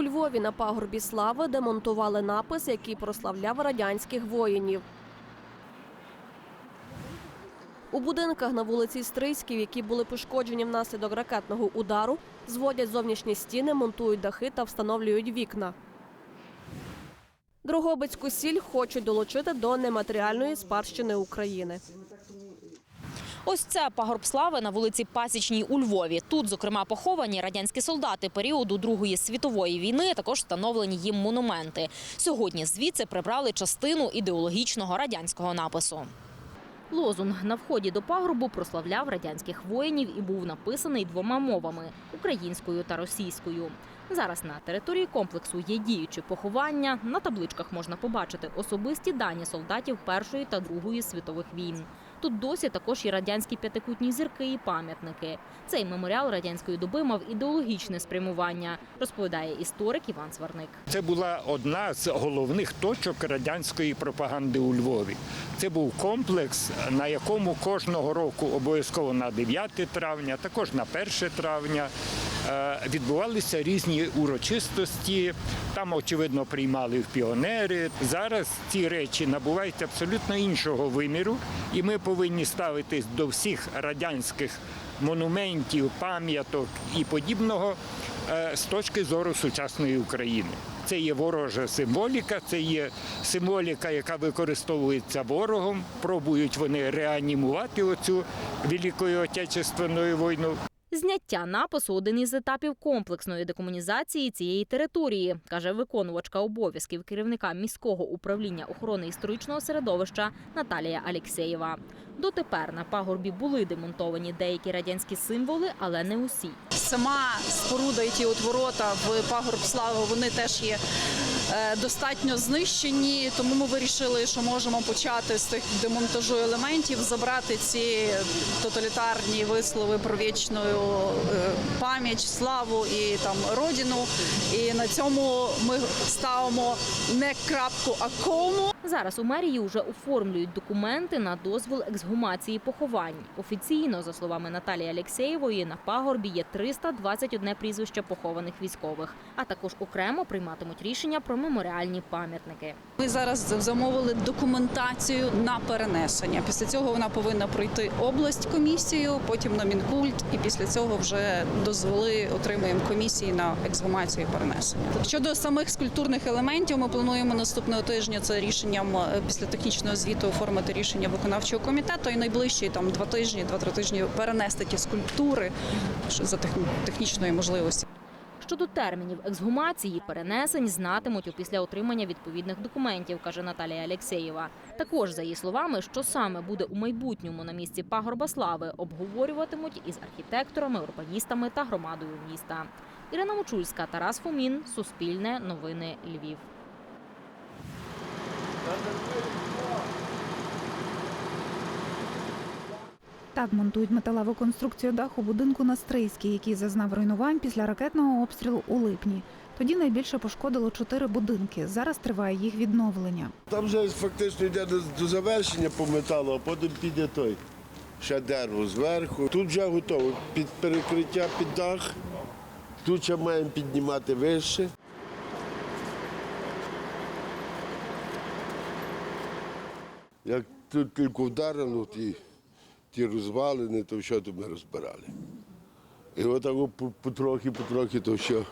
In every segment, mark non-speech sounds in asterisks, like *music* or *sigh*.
У Львові на пагорбі слави демонтували напис, який прославляв радянських воїнів. У будинках на вулиці Стрийській, які були пошкоджені внаслідок ракетного удару, зводять зовнішні стіни, монтують дахи та встановлюють вікна. Дрогобицьку сіль хочуть долучити до нематеріальної спадщини України. Ось це пагорб слави на вулиці Пасічній у Львові. Тут, зокрема, поховані радянські солдати періоду Другої світової війни. Також встановлені їм монументи. Сьогодні звідси прибрали частину ідеологічного радянського напису. Лозунг на вході до пагорбу прославляв радянських воїнів і був написаний двома мовами українською та російською. Зараз на території комплексу є діючі поховання. На табличках можна побачити особисті дані солдатів Першої та Другої світових війн. Тут досі також є радянські п'ятикутні зірки і пам'ятники. Цей меморіал радянської доби мав ідеологічне спрямування, розповідає історик Іван Сварник. Це була одна з головних точок радянської пропаганди у Львові. Це був комплекс, на якому кожного року обов'язково на 9 травня, також на 1 травня відбувалися різні урочистості. Там, очевидно, приймали в піонери. Зараз ці речі набувають абсолютно іншого виміру, і ми повинні ставитись до всіх радянських монументів, пам'яток і подібного е, з точки зору сучасної України. Це є ворожа символіка, це є символіка, яка використовується ворогом. Пробують вони реанімувати оцю Великою Отечественною війну. Зняття напису один із етапів комплексної декомунізації цієї території, каже виконувачка обов'язків керівника міського управління охорони історичного середовища Наталія Алєксєєва. Дотепер на пагорбі були демонтовані деякі радянські символи, але не усі. Сама споруда і ті от ворота в пагорб слави вони теж є достатньо знищені. Тому ми вирішили, що можемо почати з тих демонтажу елементів, забрати ці тоталітарні вислови про вічну е, пам'ять, славу і там родину. І на цьому ми ставимо не крапку, а кому. Зараз у мерії вже оформлюють документи на дозвіл ексгумації поховань. Офіційно, за словами Наталії Алєксєєвої, на пагорбі є 321 прізвище похованих військових, а також окремо прийматимуть рішення про меморіальні пам'ятники. Ми зараз замовили документацію на перенесення. Після цього вона повинна пройти область комісію, потім на мінкульт, і після цього вже дозволи отримуємо комісії на ексгумацію перенесення. Щодо самих скульптурних елементів, ми плануємо наступного тижня це рішенням е, після технічного звіту оформити рішення виконавчого комітету і найближчі там два тижні, два-три тижні перенести ті скульптури за техні- технічної можливості. Щодо термінів ексгумації, перенесень знатимуть опісля отримання відповідних документів, каже Наталія Алєксєєва. Також за її словами, що саме буде у майбутньому на місці пагорба слави, обговорюватимуть із архітекторами, урбаністами та громадою міста. Ірина Мочульська, Тарас Фомін, Суспільне, Новини Львів. Так монтують металеву конструкцію даху будинку на Стрийській, який зазнав руйнувань після ракетного обстрілу у липні. Тоді найбільше пошкодило чотири будинки. Зараз триває їх відновлення. Там вже фактично йде до, завершення по металу, а потім піде той. Ще дерево зверху. Тут вже готово. Під перекриття під дах. Тут ще маємо піднімати вище. Як тут тільки вдарило, ті, ті розвалини, то що то ми розбирали. І отак потрохи, потрохи то все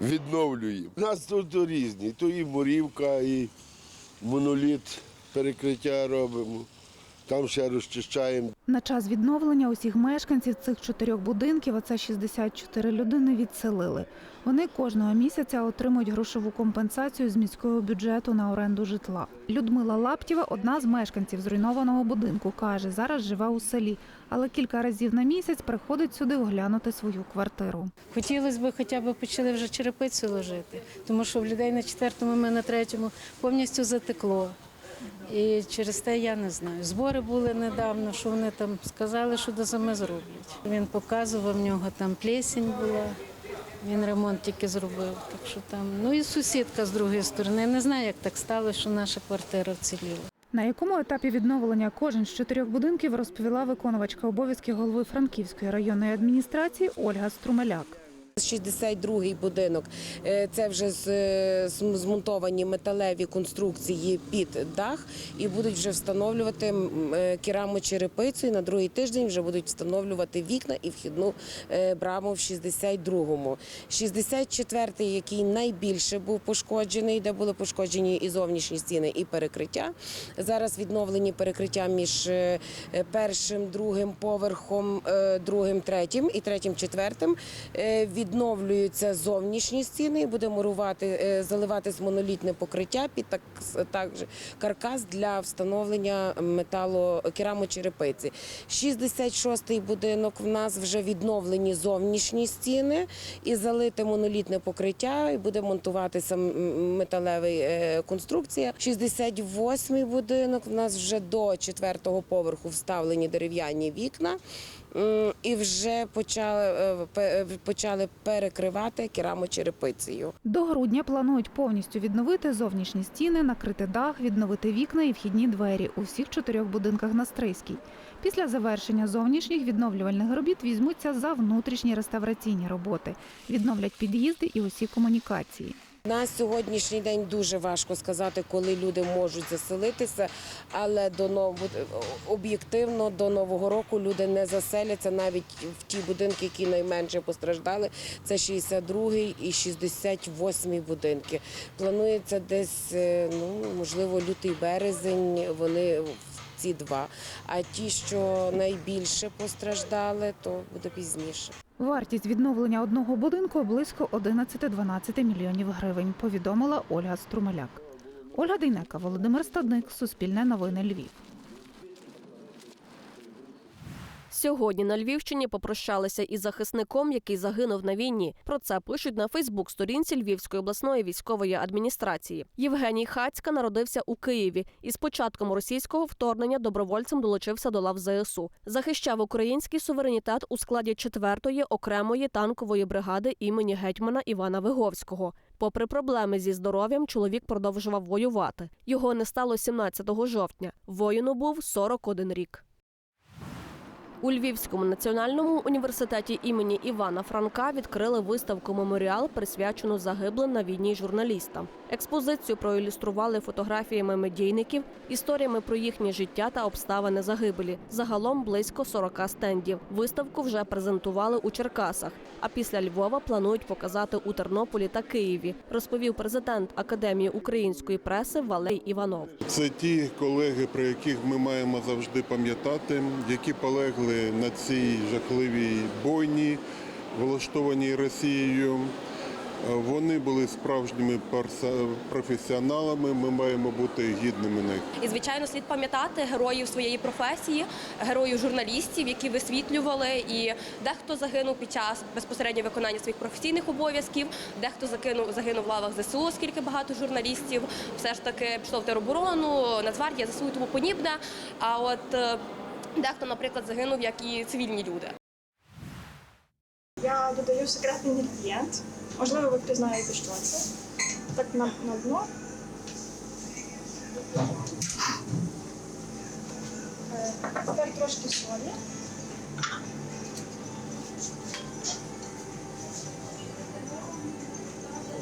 відновлюємо. У нас тут різні. То і морівка, і моноліт перекриття робимо. Там ще розчищаємо. На час відновлення усіх мешканців цих чотирьох будинків, а це 64 людини, відселили. Вони кожного місяця отримують грошову компенсацію з міського бюджету на оренду житла. Людмила Лаптєва, одна з мешканців зруйнованого будинку, каже, зараз живе у селі, але кілька разів на місяць приходить сюди оглянути свою квартиру. Хотілося б хоча б почали вже черепицю ложити, тому що в людей на четвертому, ми на третьому повністю затекло. І через те я не знаю. Збори були недавно, що вони там сказали, що до зими зроблять. Він показував, в нього там плесень була. Він ремонт тільки зробив. Так що там, ну і сусідка з другої сторони. Я не знаю, як так сталося, що наша квартира вціліла. На якому етапі відновлення кожен з чотирьох будинків розповіла виконувачка обов'язків голови Франківської районної адміністрації Ольга Струмеляк. 62-й будинок е, це вже е, зм- змонтовані металеві конструкції під дах і будуть вже встановлювати е, керамочерепицю. І на другий тиждень вже будуть встановлювати вікна і вхідну браму в 62-му. 64-й, який найбільше був пошкоджений, де були пошкоджені і зовнішні стіни, і перекриття. Зараз відновлені перекриття між першим, другим поверхом, другим, третім і третім, четвертим. Е, Відновлюються зовнішні стіни і буде мурувати, е, заливатись монолітне покриття під так, також каркас для встановлення металу керамочерепиці. 66-й будинок в нас вже відновлені зовнішні стіни і залите монолітне покриття, і буде монтуватися м- металева е, конструкція. 68-й будинок в нас вже до четвертого поверху вставлені дерев'яні вікна. І вже почали, е, почали перекривати керамочерепицею. До грудня планують повністю відновити зовнішні стіни, накрити дах, відновити вікна і вхідні двері у всіх чотирьох будинках на Стрийській. Після завершення зовнішніх відновлювальних робіт візьмуться за внутрішні реставраційні роботи, відновлять під'їзди і усі комунікації. На сьогоднішній день дуже важко сказати, коли люди можуть заселитися, але до нов... об'єктивно до нового року люди не заселяться навіть в ті будинки, які найменше постраждали. Це 62-й і 68-й будинки. Планується десь, е, ну можливо, лютий березень. Вони ці два. А ті, що найбільше постраждали, то буде пізніше. Вартість відновлення одного будинку близько 11-12 мільйонів гривень, повідомила Ольга Струмеляк. Ольга Дейнека, Володимир Стадник, Суспільне новини Львів. Сьогодні на Львівщині попрощалися із захисником, який загинув на війні. Про це пишуть на Фейсбук-сторінці Львівської обласної військової адміністрації. Євгеній Хацька народився у Києві і з початком російського вторгнення добровольцем долучився до лав ЗСУ. Захищав український суверенітет у складі 4-ї окремої танкової бригади імені гетьмана Івана Виговського. Попри проблеми зі здоров'ям, чоловік продовжував воювати. Його не стало 17 жовтня. Воїну був 41 рік. У Львівському національному університеті імені Івана Франка відкрили виставку Меморіал, присвячену загиблим на війні журналістам. Експозицію проілюстрували фотографіями медійників, історіями про їхнє життя та обставини загибелі. Загалом близько 40 стендів. Виставку вже презентували у Черкасах. А після Львова планують показати у Тернополі та Києві, розповів президент Академії української преси Валерій Іванов. Це ті колеги, про яких ми маємо завжди пам'ятати, які полегли на цій жахливій бойні, влаштованій Росією. Е, Вони були справжніми професіоналами. Ми маємо бути гідними них. І звичайно, слід пам'ятати героїв своєї професії, героїв журналістів, які висвітлювали. І дехто загинув під час безпосередньо виконання своїх професійних обов'язків, дехто загинув загинув в лавах ЗСУ, оскільки багато журналістів все ж таки пішло в тероборону, Нацгвардія, ЗСУ і тому подібне. А от е, дехто, наприклад, загинув як і цивільні люди. Я додаю секретний інгредієнт. Можливо, ви пізнаєте, що це. Так на, на дно. Е, Тепер трошки солі.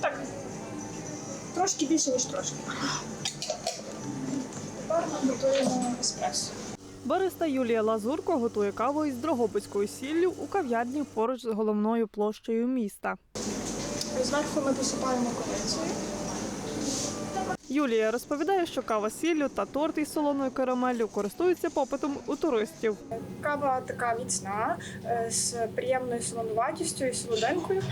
Так. Трошки більше, ніж трошки. Тепер ми готуємо еспресо. Бариста Юлія Лазурко готує каву із дрогобицькою сіллю у кав'ярні поруч з головною площею міста. Зверху ми посипаємо корицею. Юлія розповідає, що кава сіллю та торт із солоною карамеллю користуються попитом у туристів. Кава така міцна, е, з приємною солонуватістю і солоденькою,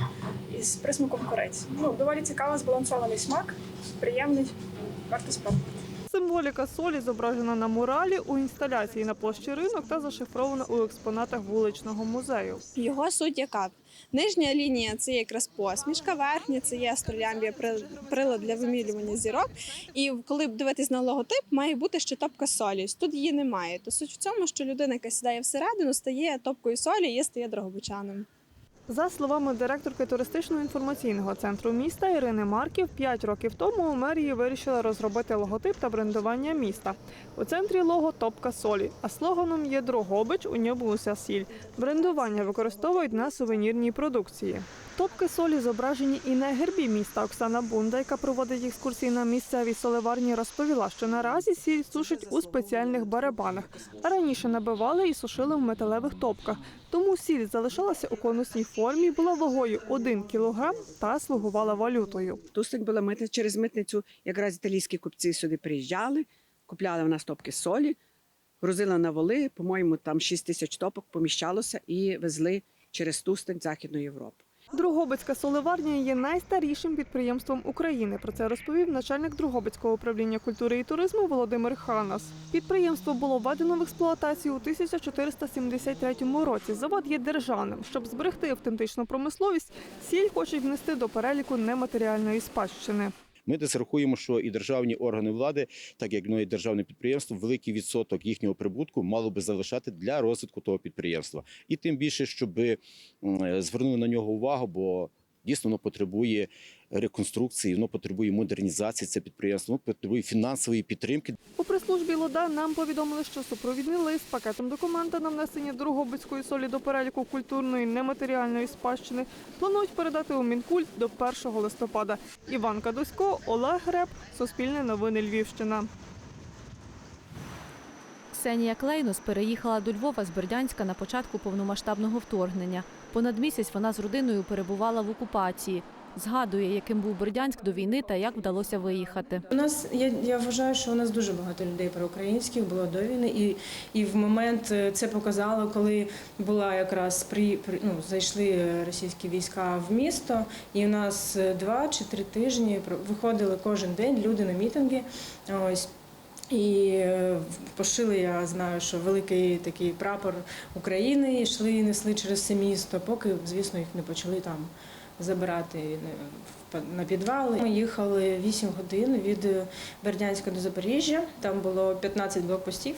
і з присмаком кориці. Ну, доволі цікаво, збалансований смак, приємний, варто спробувати. Символіка солі зображена на муралі у інсталяції на площі ринок та зашифрована у експонатах вуличного музею. Його суть яка? Нижня лінія це якраз посмішка, верхня це є астролямбія, при- прилад для вимілювання зірок. І коли дивитись на логотип, має бути ще топка солі. Тут її немає. То суть в цьому, що людина, яка сідає всередину, стає топкою солі і стає дрогобичаном. За словами директорки туристично-інформаційного центру міста Ірини Марків, 5 років тому у мерії вирішила розробити логотип та брендування міста. У центрі лого топка солі, а слоганом є Дрогобич, у ньому уся сіль. Брендування використовують на сувенірній продукції. Топки солі зображені і на гербі міста. Оксана Бунда, яка проводить екскурсії на місцевій соливарні, розповіла, що наразі сіль сушать у спеціальних барабанах. А раніше набивали і сушили в металевих топках. Тому сіль залишалася у конусній формі, була вагою 1 кілограм та слугувала валютою. Тустик була митна через митницю. Якраз італійські купці сюди приїжджали, купляли в нас топки солі, грузили на воли. По-моєму, там 6 тисяч топок поміщалося і везли через Тустик Західну Європу. Другобицька соливарня є найстарішим підприємством України. Про це розповів начальник Другобицького управління культури і туризму Володимир Ханас. Підприємство було введено в експлуатацію у 1473 році. Завод є державним. Щоб зберегти автентичну промисловість, сіль хочуть внести до переліку нематеріальної спадщини. Ми десь рахуємо, що і державні органи влади, так як ну, і державне підприємство, великий відсоток їхнього прибутку мало би залишати для розвитку того підприємства. І тим більше, щоб звернули на нього увагу, бо дійсно воно потребує реконструкції, воно потребує модернізації це підприємство, воно потребує фінансової підтримки. У прес-службі Лода нам повідомили, що супровідний лист з пакетом документа на внесення Другобицької солі до переліку культурної нематеріальної спадщини планують передати у Мінкульт до 1 листопада. Іван Кадусько, Олег Греб, Суспільне новини Львівщина. Ксенія Клейнус переїхала до Львова з Бердянська на початку повномасштабного вторгнення. Понад місяць вона з родиною перебувала в окупації. Згадує, яким був Бердянськ до війни та як вдалося виїхати. У нас я, я вважаю, що у нас дуже багато людей проукраїнських було до війни, і, і в момент е, це показало, коли була якраз при, при ну, зайшли російські війська в місто, і у нас е, два чи три тижні виходили кожен день люди на мітинги. Ось. І е, пошили, я знаю, що великий такий прапор України йшли і несли через все місто, поки, звісно, їх не почали там забирати е, на підвали. Ми їхали 8 годин від е, Бердянська до Запоріжжя. Там було 15 блокпостів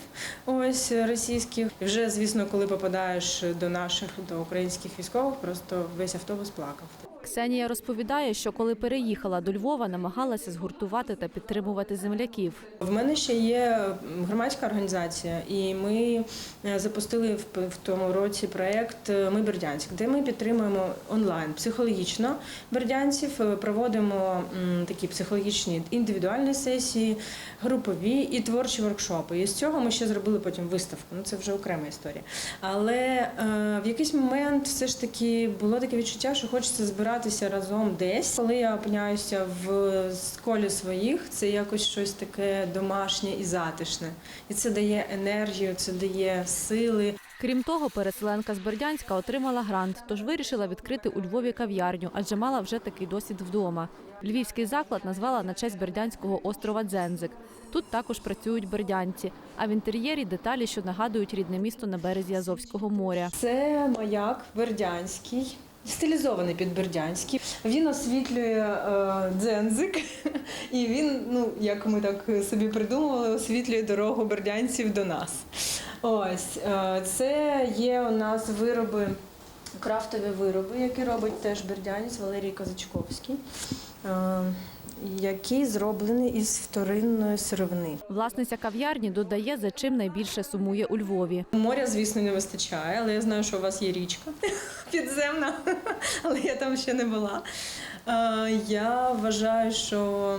ось російських. І вже, звісно, коли попадаєш до наших, до українських військових, просто весь автобус плакав. Ксенія розповідає, що коли переїхала до Львова, намагалася згуртувати та підтримувати земляків. В мене ще є громадська організація, і ми е, запустили в, тому році проєкт е, Ми Бердянськ, де ми підтримуємо онлайн психологічно бердянців, е, проводимо такі психологічні індивідуальні сесії, групові і творчі воркшопи. І з цього ми ще зробили потім виставку. Ну це вже окрема історія. Але в якийсь момент все ж таки було таке відчуття, що хочеться збиратися разом десь. Коли я опиняюся в колі своїх, це якось щось таке домашнє і затишне. І це дає енергію, це дає сили. Крім того, переселенка з Бердянська отримала грант, тож вирішила відкрити у Львові кав'ярню, адже мала вже такий досвід вдома. Львівський заклад назвала на честь бердянського острова Дзензик. Тут також працюють бердянці, а в інтер'єрі деталі, що нагадують рідне місто на березі Азовського моря. Це маяк бердянський. Стилізований під бердянський. Він освітлює е, дзензик, *laughs* і він, ну як ми так собі придумували, освітлює дорогу бердянців до нас. Ось е, це є у нас вироби, крафтові вироби, які робить теж бердянець Валерій Козачковський, е, зроблений із вторинної сировини. Власниця кав'ярні додає, за чим найбільше сумує у Львові. Моря, звісно, не вистачає, але я знаю, що у вас є річка *laughs* підземна, але я там ще не була. Е, Я вважаю, що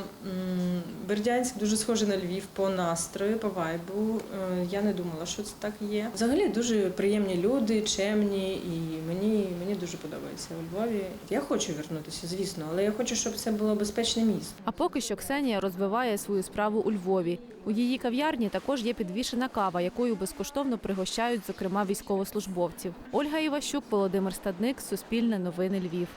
Бердянськ дуже схожий на Львів по настрою, по вайбу. Е, Я не думала, що це так є. Взагалі дуже приємні люди, чемні, і мені, мені дуже подобається у Львові. Я хочу вернутися, звісно, але я хочу, щоб це було безпечне місто. А поки що Ксенія розвиває свою справу у Львові. У її кав'ярні також є підвішена кава, якою безкоштовно пригощають, зокрема, військовослужбовців. Ольга Іващук, Володимир Стадник, Суспільне новини Львів.